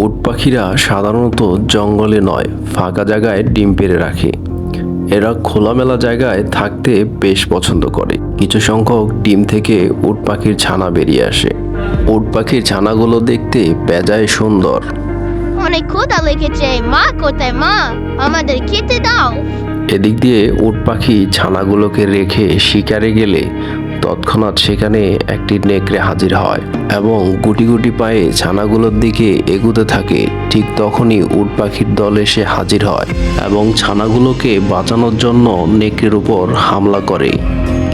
উট পাখিরা সাধারণত জঙ্গলে নয় ফাঁকা জায়গায় ডিম পেড়ে রাখে। এরা খোলামেলা জায়গায় থাকতে বেশ পছন্দ করে। কিছু সংখ্যক ডিম থেকে উট পাখির ছানা বেরিয়ে আসে। উট পাখির ছানাগুলো দেখতে বেজায় সুন্দর। অনেক ক্ষুধা লেগেছে মা কোথায় মা? আমাদের খেতে দাও। এদিক দিয়ে উট পাখি ছানাগুলোকে রেখে শিকারে গেলে তৎক্ষণাৎ সেখানে একটি নেকড়ে হাজির হয় এবং গুটি গুটি পায়ে ছানাগুলোর দিকে এগুতে থাকে। ঠিক তখনই উট পাখির দল এসে হাজির হয় এবং ছানাগুলোকে বাঁচানোর জন্য নেকড়ের উপর হামলা করে।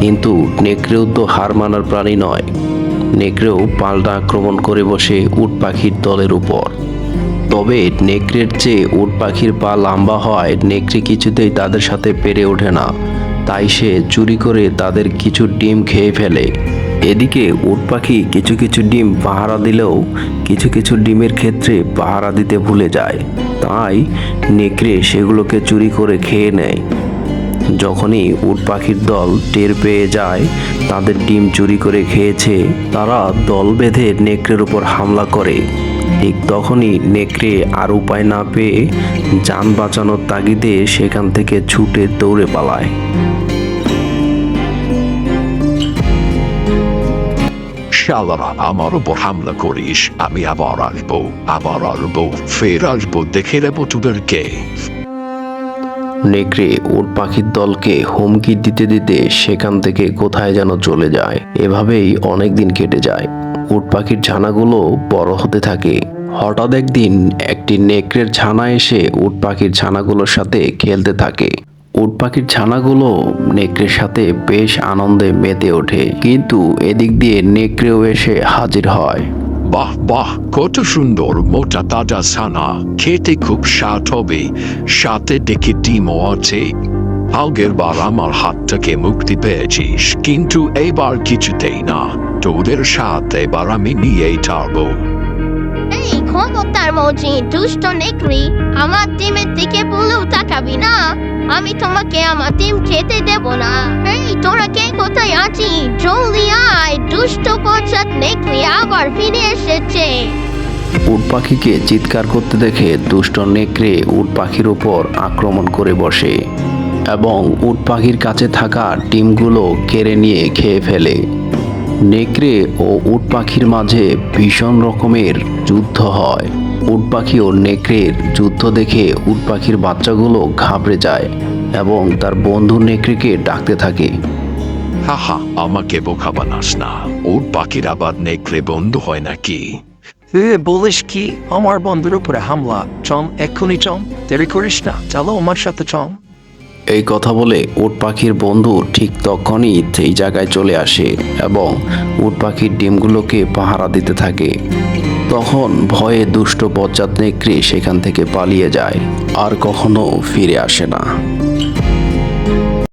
কিন্তু নেকড়েও তো হার মানার প্রাণী নয়। নেকড়েও পাল্টা আক্রমণ করে বসে উট পাখির দলের উপর। তবে নেকড়ের চেয়ে উট পাখির পা লম্বা হয় নেকড়ে কিছুতেই তাদের সাথে পেরে ওঠে না। তাই সে চুরি করে তাদের কিছু ডিম খেয়ে ফেলে। এদিকে উট পাখি কিছু কিছু ডিম পাহারা দিলেও কিছু কিছু ডিমের ক্ষেত্রে পাহারা দিতে ভুলে যায়। তাই নেকড়ে সেগুলোকে চুরি করে খেয়ে নেয়। যখনই উট পাখির দল টের পেয়ে যায়, তাদের ডিম চুরি করে খেয়েছে, তারা দল বেঁধে নেকড়ের উপর হামলা করে। ঠিক তখনই নেকড়ে আর উপায় না পেয়ে যান বাঁচানোর তাগিদে সেখান থেকে ছুটে দৌড়ে পালায়। শালারা আমার উপর হামলা করিস, আমি আবার আসব আবার আসব, ফের আসব, দেখে নেব তোদেরকে নেকড়ে উট পাখির দলকে হুমকি দিতে দিতে সেখান থেকে কোথায় যেন চলে যায়, এভাবেই অনেক দিন কেটে যায়। উট পাখির ছানাগুলো বড় হতে থাকে। হঠাৎ একদিন একটি নেকড়ের ছানা এসে উট পাখির ছানাগুলোর সাথে খেলতে থাকে। উট পাখির ছানাগুলো নেকড়ের সাথে বেশ আনন্দে মেতে ওঠে কিন্তু এদিক দিয়ে নেকড়েও এসে হাজির হয়। বাহ বাহ কত সুন্দর মোটা তাজা ছানা। খেতে খুব স্বাদ হবে। সাথে দেখে ডিমও আছে। আগের বার আমার হাত থেকে মুক্তি পেয়েছিস কিন্তু এবার কিছুতেই না। তোদের সাথে এবার আমি নিয়েই ছাড়বো এই ক্ষমতার মজি দুষ্ট নেকড়ি আমার টিমের দিকে বলেও তাকাবি না। আমি তোমাকে আমার টিম খেতে দেব না। এই, তোরা কে? কোথায় আছি? জলদি আয়। দুষ্ট পশ্চাৎ নেকড়ি আবার ফিরে এসেছে। উট পাখিকে চিৎকার করতে দেখে দুষ্ট নেকড়ে উট পাখির উপর আক্রমণ করে বসে এবং উট পাখির কাছে থাকা ডিমগুলো কেড়ে নিয়ে খেয়ে ফেলে। নেকড়ে ও উট পাখির মাঝে ভীষণ রকমের যুদ্ধ হয়। উট পাখি ও নেকড়ের যুদ্ধ দেখে উট পাখির বাচ্চাগুলো ঘাবড়ে যায় এবং তার বন্ধু নেকড়েকে ডাকতে থাকে। হাহা আমাকে বোকা বানাস না। উট পাখির আবার নেকড়ে বন্ধু হয় নাকি? এ বলিস কি? আমার বন্ধুর উপরে হামলা। চল এক্ষুনি চল দেরি করিস না। চলো আমার সাথে চল এই কথা বলে উট পাখির বন্ধু ঠিক তখনই সেই জায়গায় চলে আসে এবং উট পাখির ডিমগুলোকে পাহারা দিতে থাকে। তখন ভয়ে দুষ্ট বজ্জাত নেকড়ে সেখান থেকে পালিয়ে যায় আর কখনো ফিরে আসে না।